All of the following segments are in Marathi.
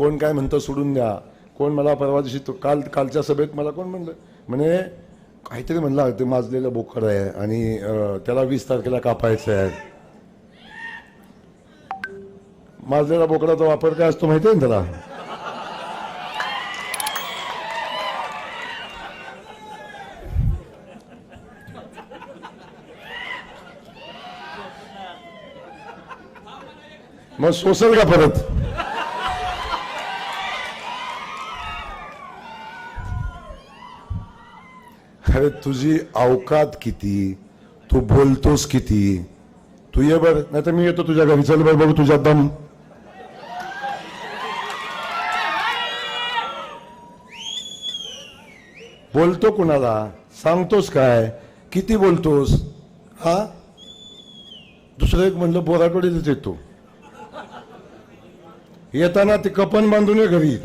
कोण काय म्हणतं सोडून द्या. कोण मला परवा दिवशी तो काल कालच्या सभेत मला कोण म्हणलं? म्हणे काहीतरी म्हणला ते माजलेलं बोकड आहे आणि त्याला वीस तारखेला कापायचं आहे. माजलेला बोकडाचा वापर काय असतो माहिती आहे ना त्याला? मग सोसल का परत? अरे तुझी अवकात किती? तू बोलतोस किती? तू ये बर नाही तर मी येतो तुझ्या घरी. चल बर बघू तुझ्या दम. बोलतो कुणाला? सांगतोस काय? किती बोलतोस? हा? दुसरं एक म्हणलं बोराकडीलच येतो. येताना ते कपन बांधून ये घरी.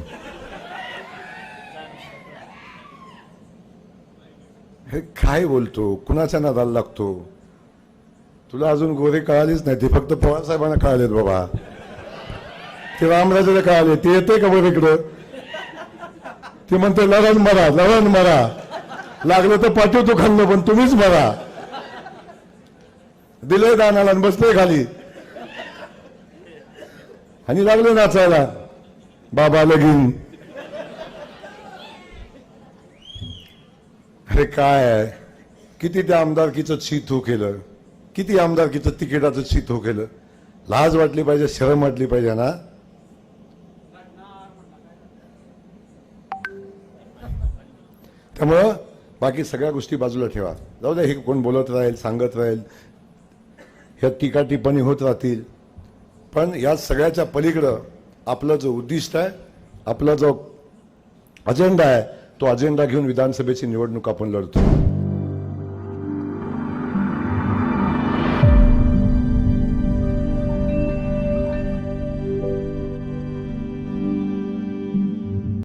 हे काय बोलतो? कुणाच्या नादाला लागतो? तुला अजून गोरे कळालीच नाही. ते फक्त पवार साहेबांना कळालेत बाबा. ते रामराजाला कळाले. ते येते का बरं इकडं? ते म्हणते लढण मरा लढण मरा. लागलं तर पाठवतो खाल्लं पण तुम्हीच मरा. दिले दानाला आणि बसले खाली. आणि लागले नाचायला. बाबा लगीन. हे काय आहे? किती त्या आमदारकीचं छीत हो केलं? किती आमदारकीचं तिकिटाचं छीत हो केलं? लाज वाटली पाहिजे शरम वाटली पाहिजे ना? त्यामुळं बाकी सगळ्या गोष्टी बाजूला ठेवा. जाऊ द्या हे कोण बोलत राहील सांगत राहील. ह्या टीका टिप्पणी होत राहतील. पण या सगळ्याच्या पलीकडं आपलं जो उद्दिष्ट आहे आपला जो अजेंडा आहे तो अजेंडा घेऊन विधानसभेची निवडणूक आपण लढतो.